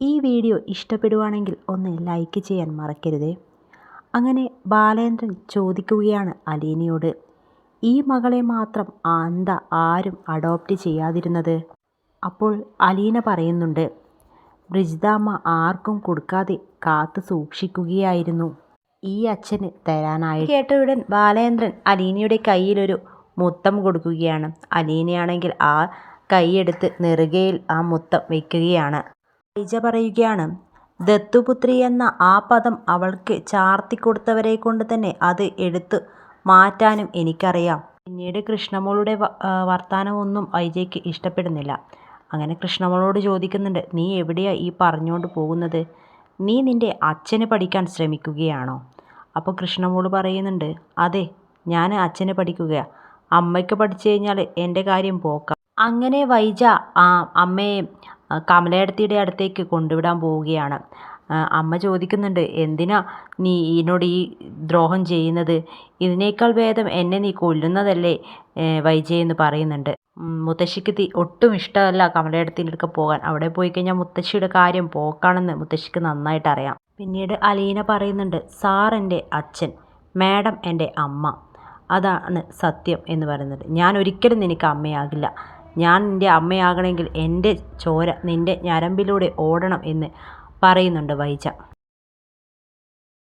ഈ വീഡിയോ ഇഷ്ടപ്പെടുവാണെങ്കിൽ ഒന്ന് ലൈക്ക് ചെയ്യാൻ മറക്കരുതേ. അങ്ങനെ ബാലേന്ദ്രൻ ചോദിക്കുകയാണ് അലീനയോട് ഈ മകളെ മാത്രം അന്ത ആരും അഡോപ്റ്റ് ചെയ്യാതിരുന്നത്? അപ്പോൾ അലീന പറയുന്നുണ്ട് ബ്രിജിതാമ്മ ആർക്കും കൊടുക്കാതെ കാത്തു സൂക്ഷിക്കുകയായിരുന്നു. ഈ അച്ഛന് തരാനായി കേട്ടയുടൻ ബാലേന്ദ്രൻ അലീനയുടെ കയ്യിലൊരു മുത്തം കൊടുക്കുകയാണ്. അലീനയാണെങ്കിൽ ആ കൈയെടുത്ത് നെറുകയിൽ ആ മുത്തം വയ്ക്കുകയാണ് ഐജ പറയുകയാണ് ദത്തുപുത്രി എന്ന ആ പദം അവൾക്ക് ചാർത്തിക്കൊടുത്തവരെ കൊണ്ട് തന്നെ അത് എടുത്തു മാറ്റാനും എനിക്കറിയാം. പിന്നീട് കൃഷ്ണമോളുടെ വർത്തമാനമൊന്നും ഐജയ്ക്ക് ഇഷ്ടപ്പെടുന്നില്ല. അങ്ങനെ കൃഷ്ണമോളോട് ചോദിക്കുന്നുണ്ട് നീ എവിടെയാ ഈ പറഞ്ഞുകൊണ്ട് പോകുന്നത്? നീ നിന്റെ അച്ഛന് പഠിക്കാൻ ശ്രമിക്കുകയാണോ? അപ്പോൾ കൃഷ്ണമോൾ പറയുന്നുണ്ട് അതെ ഞാൻ അച്ഛനെ പഠിക്കുകയാണ് അമ്മയ്ക്ക് പഠിച്ചു കഴിഞ്ഞാൽ എന്റെ കാര്യം പോക്കാം. അങ്ങനെ വൈജ ആ അമ്മയെ കമലയിടത്തിയുടെ അടുത്തേക്ക് കൊണ്ടുവിടാൻ പോവുകയാണ്. അമ്മ ചോദിക്കുന്നുണ്ട് എന്തിനാ നീ എന്നോട് ഈ ദ്രോഹം ചെയ്യുന്നത്? ഇതിനേക്കാൾ ഭേദം എന്നെ നീ കൊല്ലുന്നതല്ലേ? വൈജയെന്ന് പറയുന്നുണ്ട്. മുത്തശ്ശിക്ക് തീ ഒട്ടും ഇഷ്ടമല്ല കമലയിടത്തിന്റെ അടുക്ക പോകാൻ. അവിടെ പോയി കഴിഞ്ഞാൽ മുത്തശ്ശിയുടെ കാര്യം പോക്കാണെന്ന് മുത്തശ്ശിക്ക് നന്നായിട്ട് അറിയാം. പിന്നീട് അലീന പറയുന്നുണ്ട് സാർ എന്റെ അച്ഛൻ മാഡം എന്റെ അമ്മ. അതാണ് സത്യം എന്ന് പറയുന്നത്. ഞാൻ ഒരിക്കലും നിനക്ക് അമ്മയാകില്ല. ഞാൻ നിന്റെ അമ്മയാകണമെങ്കിൽ എന്റെ ചോര നിന്റെ ഞരമ്പിലൂടെ ഓടണം എന്ന് പറയുന്നുണ്ട് വൈജ.